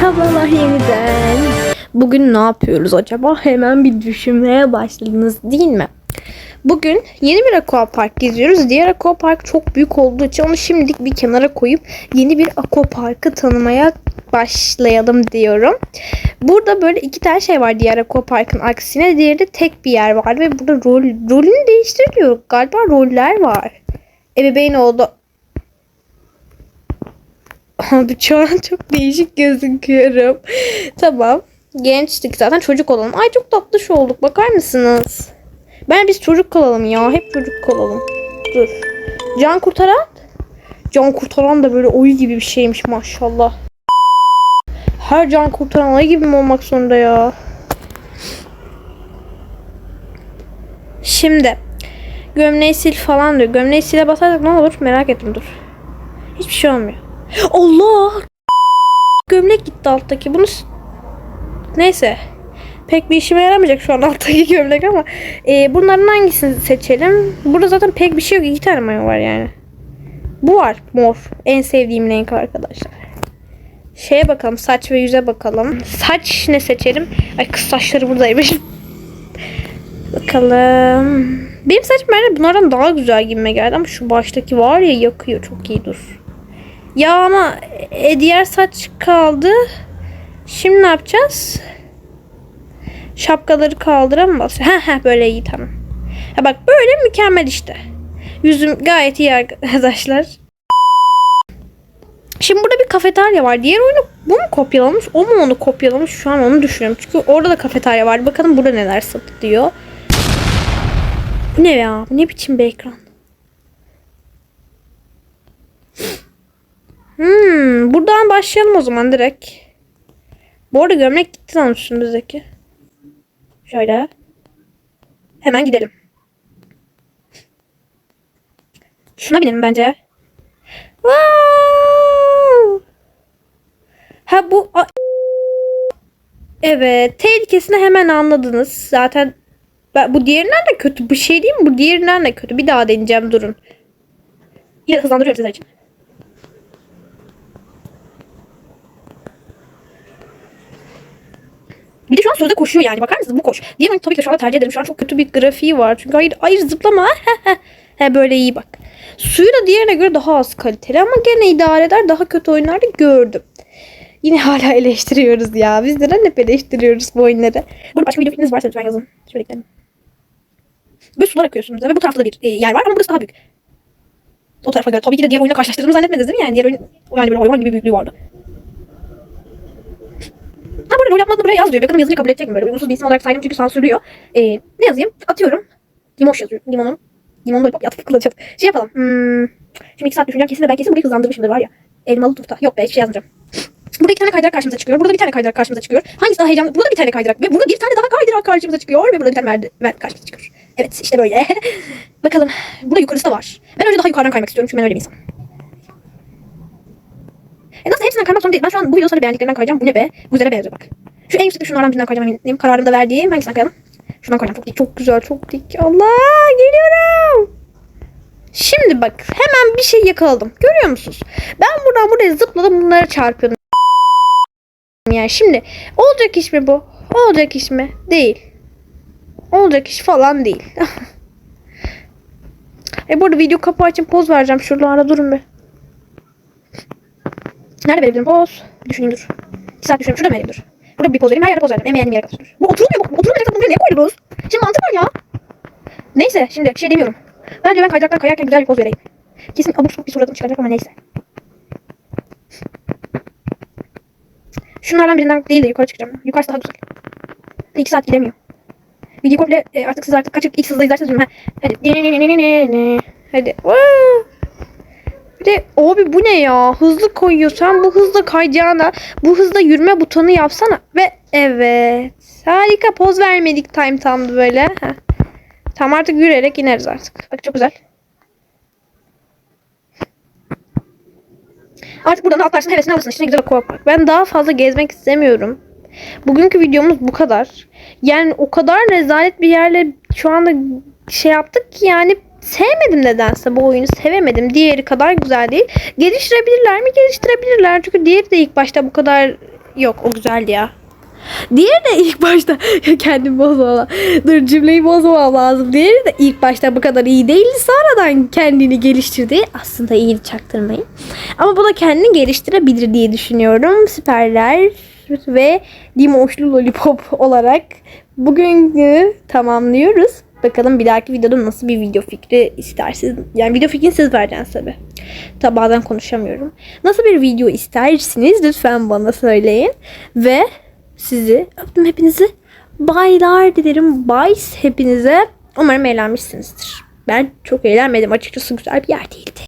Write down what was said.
Merhabalar yeniden. Bugün ne yapıyoruz acaba? Hemen bir düşünmeye başladınız değil mi? Bugün yeni bir aquapark geziyoruz. Diğer aquapark çok büyük olduğu için onu şimdilik bir kenara koyup yeni bir aquaparkı tanımaya başlayalım diyorum. Burada böyle iki tane şey var diğer aquaparkın aksine. Diğeri de tek bir yer var ve burada rol rolünü değiştiriliyor. Galiba roller var. Ebeveyn oldu. Abi şu an çok değişik gözüküyorum. tamam. Gençtik zaten çocuk olalım. Ay çok tatlış olduk. Bakar mısınız? Ben biz çocuk kalalım ya. Hep çocuk kalalım. Dur. Can kurtaran? Can kurtaran da böyle oyu gibi bir şeymiş maşallah. Her can kurtaran ayı gibi mi olmak zorunda ya? Şimdi gömleği sil falan diyor. Gömleği sile basarsak ne olur? Merak ettim dur. Hiçbir şey olmuyor. Allah! Gömlek gitti alttaki. Bunu neyse. Pek bir işime yaramayacak şu an alttaki gömlek ama e, bunların hangisini seçelim? Burada zaten pek bir şey yok. İki tane mayo var yani. Bu var. Mor. En sevdiğim renk arkadaşlar. Şeye bakalım. Saç ve yüze bakalım. Saç ne seçelim? Ay kız saçları buradaymış. bakalım. Benim saçım bence bunlardan daha güzel gibime geldi ama şu baştaki var ya yakıyor. Çok iyi dur. Ya ama e, diğer saç kaldı. Şimdi ne yapacağız? Şapkaları kaldıramaz. Ha ha böyle iyi tamam. Ha bak böyle mükemmel işte. Yüzüm gayet iyi arkadaşlar. Şimdi burada bir kafeterya var. Diğer oyunu bu mu kopyalamış? O mu onu kopyalamış? Şu an onu düşünüyorum. Çünkü orada da kafeterya var. Bakalım burada neler satılıyor. Bu ne ya? Bu ne biçim bir ekran? Hmm, buradan başlayalım o zaman direkt. Bu arada gömlek gitti lan üstümüzdeki. Şöyle. Hemen gidelim. Şuna binelim bence. Wow! Ha bu... Evet. Tehlikesini hemen anladınız. Zaten ben, bu diğerinden de kötü. Bir şey değil mi? Bu diğerinden de kötü. Bir daha deneyeceğim. Durun. Yine hızlandırıyorum için. Bir de şu an sözde koşuyor yani. Bakar mısınız? Bu koş. Diğer oyunu tabii ki şu anda tercih ederim. Şu an çok kötü bir grafiği var. Çünkü hayır, hayır zıplama. He böyle iyi bak. Suyu da diğerine göre daha az kaliteli ama gene idare eder. Daha kötü oyunlarda gördüm. Yine hala eleştiriyoruz ya. Biz neden hep eleştiriyoruz bu oyunları? Burada başka video fikriniz varsa lütfen yazın. Şöyle gidelim. Böyle sular akıyorsunuz ve bu tarafta da bir e, yer var ama burası daha büyük. O tarafa göre tabii ki de diğer oyunla karşılaştırdığımı zannetmediniz değil mi? Yani diğer oyun yani böyle hayvan gibi büyüklüğü vardı. Böyle rol yapmadığını buraya yaz diyor. Bakalım yazıyı kabul edecek mi böyle? Uygunsuz bir isim olarak saydım çünkü sansürlüyor. Ee, ne yazayım? Atıyorum. Limoş yazıyorum. Limonun. Limonlu lollipop yatıp kullanacağım. Şey yapalım. Hmm. Şimdi iki saat düşüneceğim. Kesin de ben kesin burayı hızlandırmışımdır var ya. Elmalı turta. Yok be şey yazmayacağım. Burada iki tane kaydırak karşımıza çıkıyor. Burada bir tane kaydırak karşımıza çıkıyor. Hangisi daha heyecanlı? Burada bir tane kaydırak. Ve burada bir tane daha kaydırak karşımıza çıkıyor. Ve burada bir tane merdiven karşımıza çıkıyor. Evet işte böyle. Bakalım. Burada yukarısı da var. Ben önce daha yukarıdan kaymak istiyorum. Çünkü ben öyle bir insanım. E nasıl hepsinden kaymak zorunda değil. Ben şu an bu videoda sana beğendiklerimden kayacağım. Bu ne be? Bu güzele benziyor bak. Şu en yüksekte şunlardan birinden kayacağım eminim. Kararımı da verdiğim. Hangisinden kayalım? Şundan kayacağım. Çok dik. Çok güzel. Çok dik. Allah geliyorum. Şimdi bak hemen bir şey yakaladım. Görüyor musunuz? Ben buradan buraya zıpladım bunlara çarpıyordum. Yani şimdi olacak iş mi bu? Olacak iş mi? Değil. Olacak iş falan değil. e burada video kapağı için poz vereceğim. Şuralarda durun be. Nerede verebilirim poz? Düşüneyim dur. Bir saat düşünüyorum. Şurada mı vereyim dur. Burada bir poz vereyim. Her yerde poz verdim. En beğendiğim yere kadar. Bu oturulmuyor. Bu oturulmuyor. Buraya niye koydunuz? Şimdi mantık var ya. Neyse şimdi bir şey demiyorum. Bence ben kaydıraktan kayarken güzel bir poz vereyim. Kesin abuk sabuk bir suratım çıkacak ama neyse. Şunlardan birinden değil de yukarı çıkacağım. Yukarısı daha güzel. İki saat gidemiyor. Video komple e, artık siz artık kaçık ilk hızla izlerseniz bilmem. Hadi. Hadi. Woo! Bir de abi bu ne ya? Hızlı koyuyor. Sen bu hızla kayacağına bu hızla yürüme butonu yapsana. Ve evet. Harika poz vermedik time tamdı böyle. Heh. Tam artık yürüyerek ineriz artık. Bak çok güzel. Artık buradan da atlarsın hevesini alırsın. İşte ne güzel aquapark. Ben daha fazla gezmek istemiyorum. Bugünkü videomuz bu kadar. Yani o kadar rezalet bir yerle şu anda şey yaptık ki yani sevmedim nedense bu oyunu sevemedim. Diğeri kadar güzel değil. Geliştirebilirler mi? Geliştirebilirler. Çünkü diğeri de ilk başta bu kadar Yok o güzeldi ya. Diğeri de ilk başta kendim bozmama. Dur cümleyi bozmamam lazım. Diğeri de ilk başta bu kadar iyi değildi. Sonradan kendini geliştirdi. Aslında iyi çaktırmayın. Ama bu da kendini geliştirebilir diye düşünüyorum. Süperler ve Limoşlu Lollipop olarak bugünkü tamamlıyoruz. Bakalım bir dahaki videoda nasıl bir video fikri istersiniz. Yani video fikrini siz vereceksiniz tabi. Tabi bazen konuşamıyorum. Nasıl bir video istersiniz lütfen bana söyleyin. Ve sizi öptüm hepinizi. Baylar dilerim. Bye hepinize. Umarım eğlenmişsinizdir. Ben çok eğlenmedim açıkçası güzel bir yer değildi.